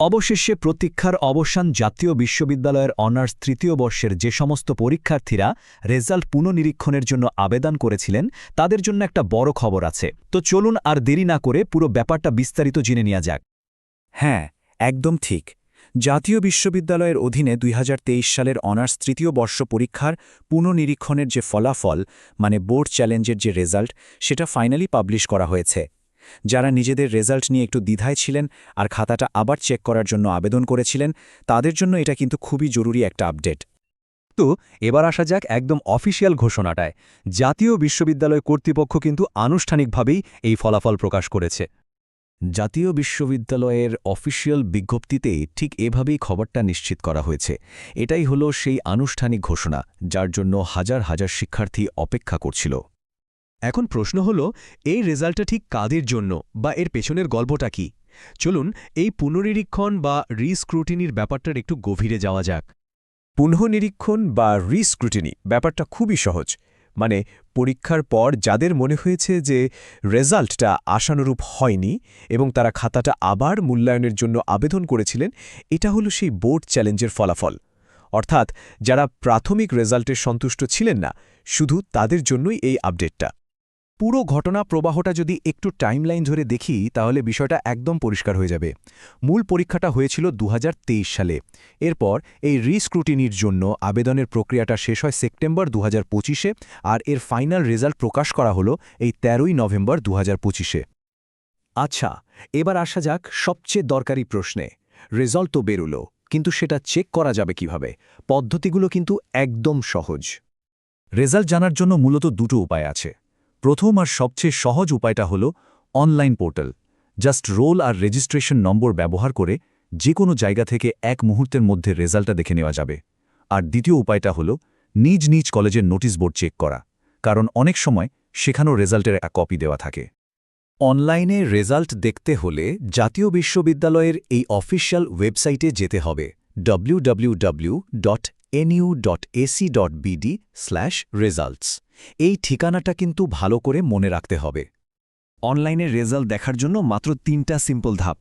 অবশেষে প্রতীক্ষার অবসান জাতীয় বিশ্ববিদ্যালয়ের অনার্স তৃতীয় বর্ষের যে সমস্ত পরীক্ষার্থীরা রেজাল্ট পুনঃনিরীক্ষণের জন্য আবেদন করেছিলেন, তাদের জন্য একটা বড় খবর আছে। তো চলুন আর দেরি না করে পুরো ব্যাপারটা বিস্তারিত জেনে নেওয়া যাক। হ্যাঁ একদম ঠিক। জাতীয় বিশ্ববিদ্যালয়ের অধীনে দুই হাজার তেইশ সালের অনার্স তৃতীয় বর্ষ পরীক্ষার পুনঃনিরীক্ষণের যে ফলাফল মানে বোর্ড চ্যালেঞ্জের যে রেজাল্ট, সেটা ফাইনালি পাবলিশ করা হয়েছে। যারা নিজেদের রেজাল্ট নিয়ে একটু দ্বিধায় ছিলেন আর খাতাটা আবার চেক করার জন্য আবেদন করেছিলেন, তাদের জন্য এটা কিন্তু খুবই জরুরি একটা আপডেট। তো এবার আসা যাক একদম অফিসিয়াল ঘোষণাটায়। জাতীয় বিশ্ববিদ্যালয় কর্তৃপক্ষ কিন্তু আনুষ্ঠানিকভাবেই এই ফলাফল প্রকাশ করেছে। জাতীয় বিশ্ববিদ্যালয়ের অফিসিয়াল বিজ্ঞপ্তিতে ঠিক এভাবেই খবরটা নিশ্চিত করা হয়েছে। এটাই হলো সেই আনুষ্ঠানিক ঘোষণা, যার জন্য হাজার হাজার শিক্ষার্থী অপেক্ষা করছিল। এখন প্রশ্ন হল, এই রেজাল্টটা ঠিক কাদের জন্য বা এর পেছনের গল্পটা কি? চলুন এই পুনর্নিরীক্ষণ বা রিস্ক্রুটিনির ব্যাপারটার একটু গভীরে যাওয়া যাক। পুনঃনিরীক্ষণ বা রিস্ক্রুটিনি ব্যাপারটা খুবই সহজ। মানে পরীক্ষার পর যাদের মনে হয়েছে যে রেজাল্টটা আশানুরূপ হয়নি এবং তারা খাতাটা আবার মূল্যায়নের জন্য আবেদন করেছিলেন, এটা হলো সেই বোর্ড চ্যালেঞ্জের ফলাফল। অর্থাৎ, যারা প্রাথমিক রেজাল্টের সন্তুষ্ট ছিলেন না, শুধু তাদের জন্যই এই আপডেটটা। পুরো ঘটনা প্রবাহটা যদি একটু টাইমলাইন ধরে দেখি, তাহলে বিষয়টা একদম পরিষ্কার হয়ে যাবে। মূল পরীক্ষাটা হয়েছিল দু হাজার তেইশ সালে। এরপর এই রিস্ক্রুটিনির জন্য আবেদনের প্রক্রিয়াটা শেষ হয় সেপ্টেম্বর দু পঁচিশে আর এর ফাইনাল রেজাল্ট প্রকাশ করা হলো এই তেরোই নভেম্বর দু পঁচিশে। আচ্ছা এবার আসা যাক সবচেয়ে দরকারি প্রশ্নে। রেজাল্ট তো বেরুলো, কিন্তু সেটা চেক করা যাবে কীভাবে? পদ্ধতিগুলো কিন্তু একদম সহজ। রেজাল্ট জানার জন্য মূলত দুটো উপায় আছে। প্রথম আর সবচেয়ে সহজ উপায়টা হল অনলাইন পোর্টাল। জাস্ট রোল আর রেজিস্ট্রেশন নম্বর ব্যবহার করে যে কোনো জায়গা থেকে এক মুহূর্তের মধ্যে রেজাল্টটা দেখে নেওয়া যাবে। আর দ্বিতীয় উপায়টা হল নিজ নিজ কলেজের নোটিশ বোর্ড চেক করা, কারণ অনেক সময় সেখানেও রেজাল্টের একটা কপি দেওয়া থাকে। অনলাইনে রেজাল্ট দেখতে হলে জাতীয় বিশ্ববিদ্যালয়ের এই অফিসিয়াল ওয়েবসাইটে যেতে হবে। www.nu.ac.bd/results এই ঠিকানাটা কিন্তু ভালো করে মনে রাখতে হবে। অনলাইনে রেজাল্ট দেখার জন্য মাত্র তিনটা সিম্পল ধাপ।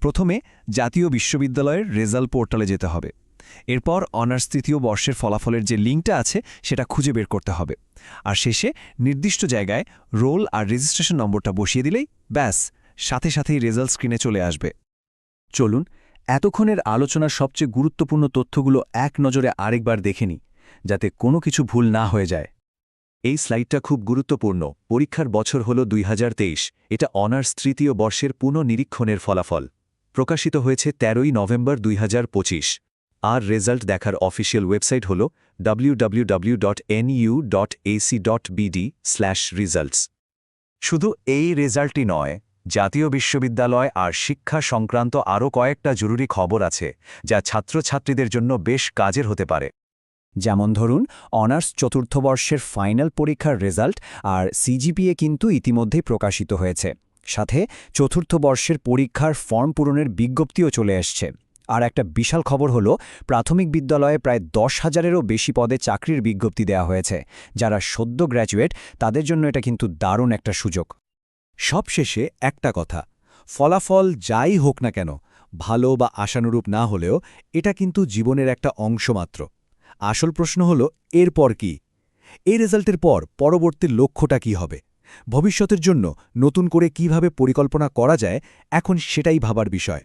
প্রথমে, জাতীয় বিশ্ববিদ্যালয়ের রেজাল্ট পোর্টালে যেতে হবে। এরপর অনার্স তৃতীয় বর্ষের ফলাফলের যে লিঙ্কটা আছে, সেটা খুঁজে বের করতে হবে। আর শেষে, নির্দিষ্ট জায়গায় রোল আর রেজিস্ট্রেশন নম্বরটা বসিয়ে দিলেই ব্যাস, সাথে সাথেই রেজাল্ট স্ক্রিনে চলে আসবে। চলুন এতক্ষণের আলোচনার সবচেয়ে গুরুত্বপূর্ণ তথ্যগুলো এক নজরে আরেকবার দেখে নিই যাতে কোনো কিছু ভুল না হয়ে যায়। এই স্লাইডটা খুব গুরুত্বপূর্ণ। পরীক্ষার বছর হল দুই হাজার তেইশ। এটা অনার্স তৃতীয় বর্ষের পুনঃনিরীক্ষণের ফলাফল। প্রকাশিত হয়েছে তেরোই নভেম্বর দুই হাজার পঁচিশ। আর রেজাল্ট দেখার অফিসিয়াল ওয়েবসাইট হল www.nu.ac.bd/results শুধু এই রেজাল্টই নয় জাতীয় বিশ্ববিদ্যালয় আর শিক্ষা সংক্রান্ত আরও কয়েকটা জরুরি খবর আছে, যা ছাত্রছাত্রীদের জন্য বেশ কাজের হতে পারে। যেমন ধরুন, অনার্স চতুর্থ বর্ষের ফাইনাল পরীক্ষার রেজাল্ট আর সিজিপিএ কিন্তু ইতিমধ্যেই প্রকাশিত হয়েছে। সাথে, চতুর্থ বর্ষের পরীক্ষার ফর্ম পূরণের বিজ্ঞপ্তিও চলে আসছে আর একটা বিশাল খবর হলো, প্রাথমিক বিদ্যালয়ে প্রায় দশ হাজারেরও বেশি পদে চাকরির বিজ্ঞপ্তি দেওয়া হয়েছে। যারা সদ্য গ্র্যাজুয়েট, তাদের জন্য এটা কিন্তু দারুণ একটা সুযোগ। সবশেষে একটা কথা, ফলাফল যাই হোক না কেন, ভালো বা আশানুরূপ না হলেও এটা কিন্তু জীবনের একটা অংশ মাত্র। আসল প্রশ্ন হল, এরপর কি? এই রেজাল্টের পর পরবর্তী লক্ষ্যটা কি হবে? ভবিষ্যতের জন্য নতুন করে কীভাবে পরিকল্পনা করা যায়, এখন সেটাই ভাবার বিষয়।